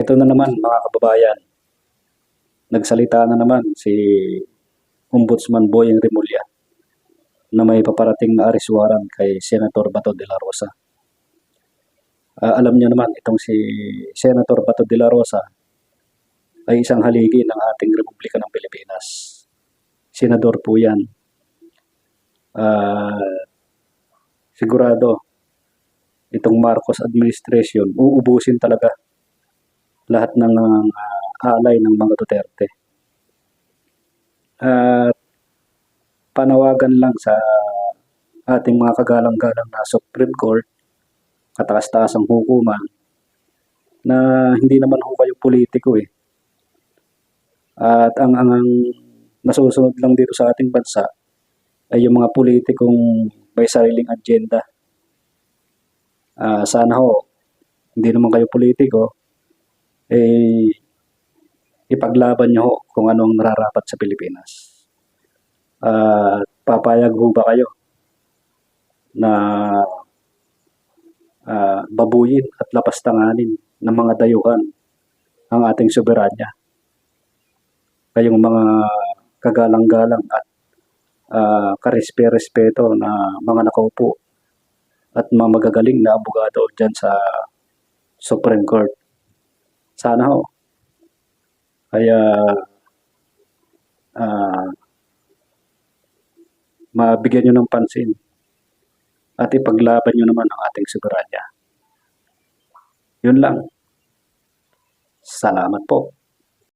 Ito na naman mga kababayan. Nagsalita na naman si Ombudsman Boyeng Rimulya na may paparating na arrest warrant kay Senator Bato de la Rosa. Ah, alam niyo naman itong si Senator Bato de la Rosa ay isang haligi ng ating Republika ng Pilipinas. Senador po yan. Ah, sigurado itong Marcos administration uubusin talaga lahat ng ah, alay ng mga Duterte. At panawagan lang sa ating mga kagalang-galang na Supreme Court, katakas-taas ang hukuman, na hindi naman ho kayo politiko eh. At ang, ang, ang nasusunod lang dito sa ating bansa ay yung mga politikong may sariling agenda. Ah, sana ho, hindi naman kayo politiko, eh, ipaglaban nyo ho kung ano ang nararapat sa Pilipinas. At papayag ho ba kayo na ah, babuyin at lapastanganin ng mga dayuhan ang ating soberanya? Kayong mga kagalang-galang at ah, karespe-respeto na mga nakaupo at mga magagaling na abogado dyan sa Supreme Court. Sana ho. Kaya ah, mabigyan nyo ng pansin at ipaglaban nyo naman ang ating soberanya. Yun lang. Salamat po.